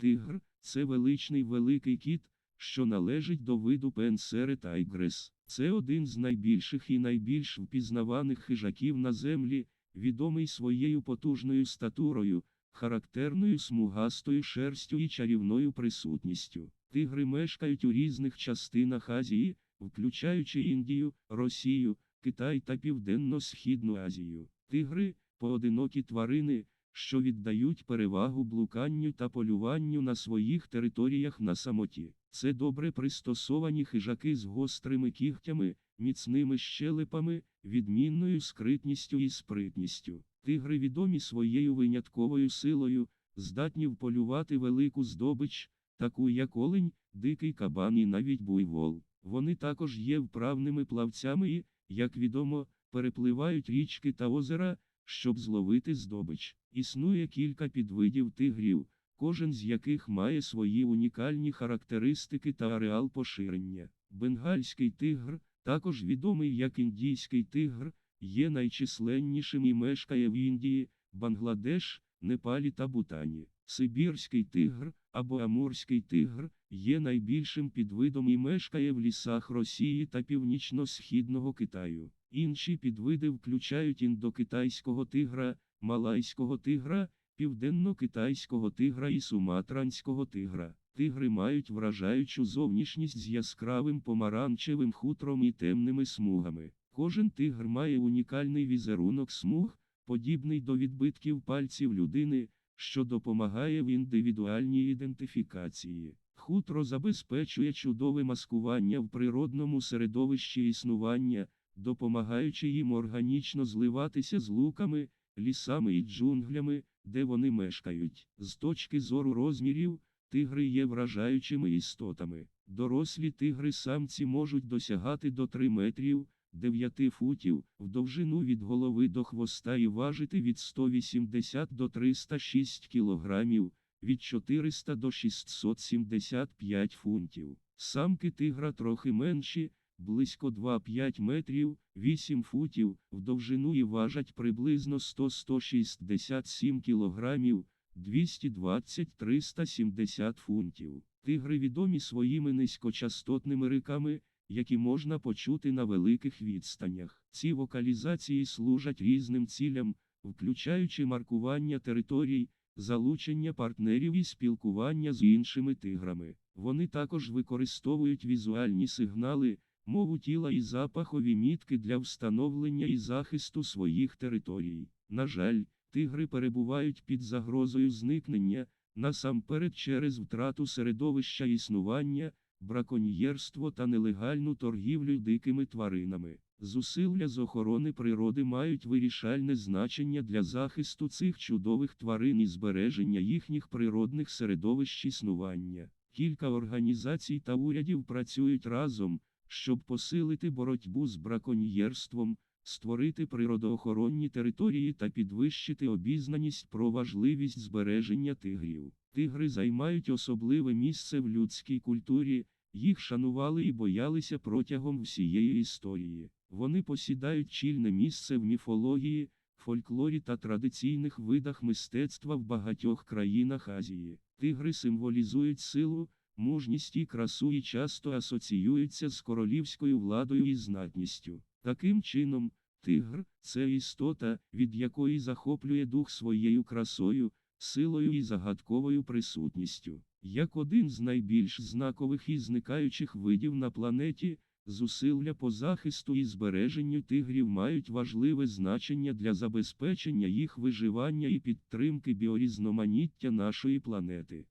Тигр це величний великий кіт, що належить до виду Пенсери тайгрес. Це один з найбільших і найбільш впізнаваних хижаків на землі, відомий своєю потужною статурою, характерною смугастою шерстю і чарівною присутністю. Тигри мешкають у різних частинах Азії, включаючи Індію, Росію, Китай та Південно-Східну Азію. Тигри поодинокі тварини, що віддають перевагу блуканню та полюванню на своїх територіях на самоті. Це добре пристосовані хижаки з гострими кігтями, міцними щелепами, відмінною скритністю і спритністю. Тигри відомі своєю винятковою силою, здатні вполювати велику здобич, таку як олень, дикий кабан і навіть буйвол. Вони також є вправними плавцями і, як відомо, перепливають річки та озера, щоб зловити здобич. Існує кілька підвидів тигрів, кожен з яких має свої унікальні характеристики та ареал поширення. Бенгальський тигр, також відомий як індійський тигр, є найчисленнішим і мешкає в Індії, Бангладеш, Непалі та Бутані. Сибірський тигр або Амурський тигр є найбільшим підвидом і мешкає в лісах Росії та північно-східного Китаю. Інші підвиди включають індокитайського тигра, малайського тигра, південно-китайського тигра і суматранського тигра. Тигри мають вражаючу зовнішність з яскравим помаранчевим хутром і темними смугами. Кожен тигр має унікальний візерунок смуг, подібний до відбитків пальців людини, що допомагає в індивідуальній ідентифікації. Хутро забезпечує чудове маскування в природному середовищі існування, допомагаючи їм органічно зливатися з луками, лісами і джунглями, де вони мешкають. З точки зору розмірів, тигри є вражаючими істотами. Дорослі тигри самці можуть досягати до 3 метрів, 9 футів, в довжину від голови до хвоста і важити від 180 до 306 кілограмів, від 400 до 675 фунтів. Самки тигра трохи менші, близько 2-5 метрів, 8 футів, в довжину і важать приблизно 100-167 кілограмів, 220-370 фунтів. Тигри відомі своїми низькочастотними риками, які можна почути на великих відстанях. Ці вокалізації служать різним цілям, включаючи маркування територій, залучення партнерів і спілкування з іншими тиграми. Вони також використовують візуальні сигнали, мову тіла і запахові мітки для встановлення і захисту своїх територій. На жаль, тигри перебувають під загрозою зникнення, насамперед через втрату середовища існування, браконьєрство та нелегальну торгівлю дикими тваринами. Зусилля з охорони природи мають вирішальне значення для захисту цих чудових тварин і збереження їхніх природних середовищ існування. Кілька організацій та урядів працюють разом, щоб посилити боротьбу з браконьєрством, створити природоохоронні території та підвищити обізнаність про важливість збереження тигрів. Тигри займають особливе місце в людській культурі, їх шанували і боялися протягом всієї історії. Вони посідають чільне місце в міфології, фольклорі та традиційних видах мистецтва в багатьох країнах Азії. Тигри символізують силу, мужність і красу і часто асоціюються з королівською владою і знатністю. Таким чином, тигр це істота, від якої захоплює дух своєю красою, силою і загадковою присутністю. Як один з найбільш знакових і зникаючих видів на планеті, зусилля по захисту і збереженню тигрів мають важливе значення для забезпечення їх виживання і підтримки біорізноманіття нашої планети.